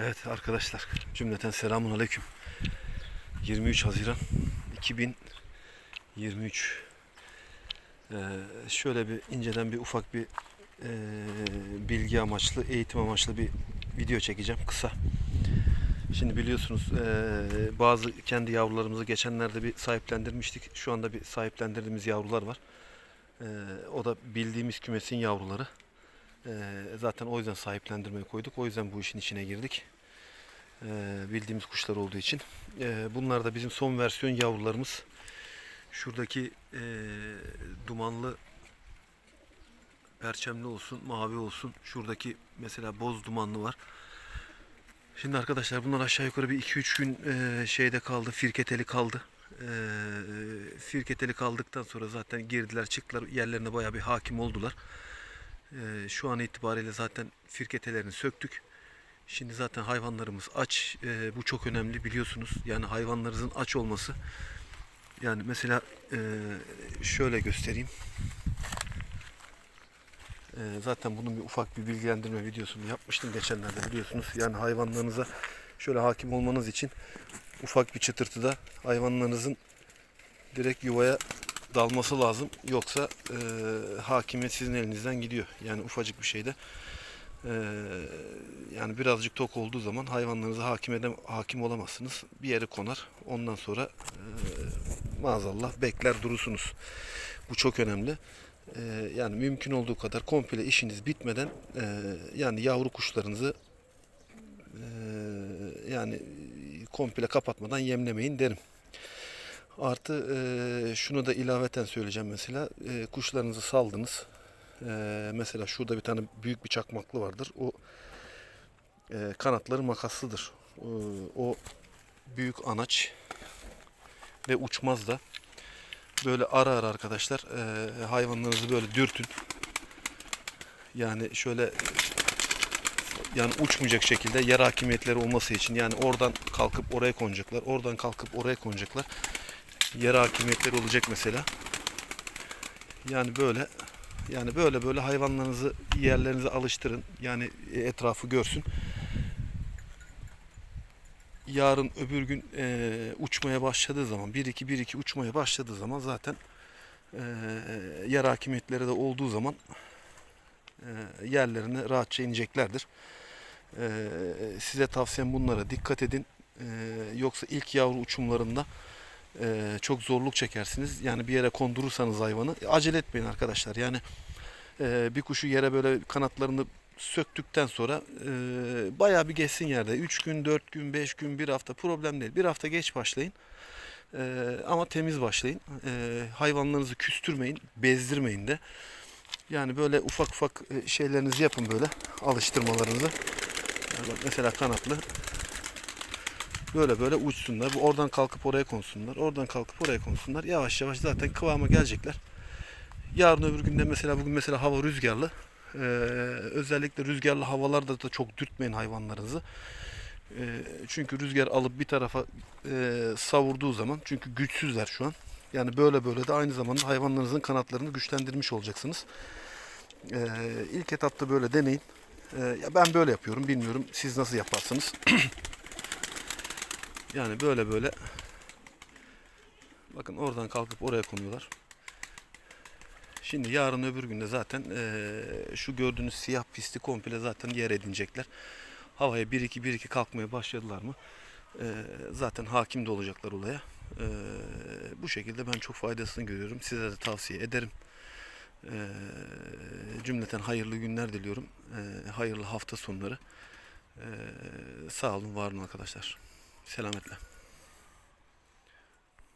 Evet arkadaşlar cümleten selamun aleyküm. 23 Haziran 2023. Ee, şöyle bir inceden bir ufak bir e, bilgi amaçlı, eğitim amaçlı bir video çekeceğim kısa. Şimdi biliyorsunuz e, bazı kendi yavrularımızı geçenlerde bir sahiplendirmiştik. Şu anda bir sahiplendirdiğimiz yavrular var. E, o da bildiğimiz kümesin yavruları. Ee, zaten o yüzden sahiplendirmeye koyduk. O yüzden bu işin içine girdik. Ee, bildiğimiz kuşlar olduğu için. Ee, bunlar da bizim son versiyon yavrularımız. Şuradaki ee, dumanlı perçemli olsun, mavi olsun. Şuradaki mesela boz dumanlı var. Şimdi arkadaşlar bunlar aşağı yukarı bir 2-3 gün ee, şeyde kaldı, firketeli kaldı. Ee, firketeli kaldıktan sonra zaten girdiler çıktılar yerlerine bayağı bir hakim oldular. Ee, şu an itibariyle zaten firketelerini söktük. Şimdi zaten hayvanlarımız aç. Ee, bu çok önemli biliyorsunuz. Yani hayvanlarınızın aç olması. Yani mesela e, şöyle göstereyim. Ee, zaten bunun bir ufak bir bilgilendirme videosunu yapmıştım geçenlerde biliyorsunuz. Yani hayvanlarınıza şöyle hakim olmanız için ufak bir çıtırtıda hayvanlarınızın direkt yuvaya dalması lazım. Yoksa e, hakimiyet sizin elinizden gidiyor. Yani ufacık bir şeyde. E, yani birazcık tok olduğu zaman hayvanlarınıza hakim, edem, hakim olamazsınız. Bir yere konar. Ondan sonra e, maazallah bekler durursunuz. Bu çok önemli. E, yani mümkün olduğu kadar komple işiniz bitmeden e, yani yavru kuşlarınızı e, yani komple kapatmadan yemlemeyin derim. Artı e, şunu da ilaveten söyleyeceğim mesela. E, kuşlarınızı saldınız. E, mesela şurada bir tane büyük bir çakmaklı vardır. O e, kanatları makaslıdır. E, o büyük anaç ve uçmaz da. Böyle ara ara arkadaşlar e, hayvanlarınızı böyle dürtün. Yani şöyle yani uçmayacak şekilde yer hakimiyetleri olması için yani oradan kalkıp oraya konacaklar. Oradan kalkıp oraya konacaklar yer hakimiyetleri olacak mesela. Yani böyle yani böyle böyle hayvanlarınızı yerlerinize alıştırın. Yani etrafı görsün. Yarın öbür gün e, uçmaya başladığı zaman 1-2 1-2 uçmaya başladığı zaman zaten e, yer hakimiyetleri de olduğu zaman e, yerlerine rahatça ineceklerdir. E, size tavsiyem bunlara dikkat edin. E, yoksa ilk yavru uçumlarında e, çok zorluk çekersiniz. Yani bir yere kondurursanız hayvanı acele etmeyin arkadaşlar. Yani e, bir kuşu yere böyle kanatlarını söktükten sonra e, bayağı bir geçsin yerde. 3 gün, 4 gün, 5 gün, 1 hafta problem değil. Bir hafta geç başlayın. E, ama temiz başlayın. E, hayvanlarınızı küstürmeyin, bezdirmeyin de. Yani böyle ufak ufak e, şeylerinizi yapın böyle alıştırmalarınızı. Mesela kanatlı Böyle böyle uçsunlar. Bu Oradan kalkıp oraya konsunlar. Oradan kalkıp oraya konsunlar. Yavaş yavaş zaten kıvama gelecekler. Yarın öbür günde mesela bugün mesela hava rüzgarlı. Ee, özellikle rüzgarlı havalarda da çok dürtmeyin hayvanlarınızı. Ee, çünkü rüzgar alıp bir tarafa e, savurduğu zaman çünkü güçsüzler şu an. Yani böyle böyle de aynı zamanda hayvanlarınızın kanatlarını güçlendirmiş olacaksınız. Ee, ilk etapta böyle deneyin. Ee, ben böyle yapıyorum. Bilmiyorum siz nasıl yaparsınız. Yani böyle böyle bakın oradan kalkıp oraya konuyorlar. Şimdi yarın öbür günde zaten eee, şu gördüğünüz siyah pisti komple zaten yer edinecekler. Havaya 1-2 1-2 kalkmaya başladılar mı eee, zaten hakim de olacaklar olaya. Eee, bu şekilde ben çok faydasını görüyorum. Size de tavsiye ederim. Eee, cümleten hayırlı günler diliyorum. Eee, hayırlı hafta sonları. Eee, sağ olun, var olun arkadaşlar. Selametle.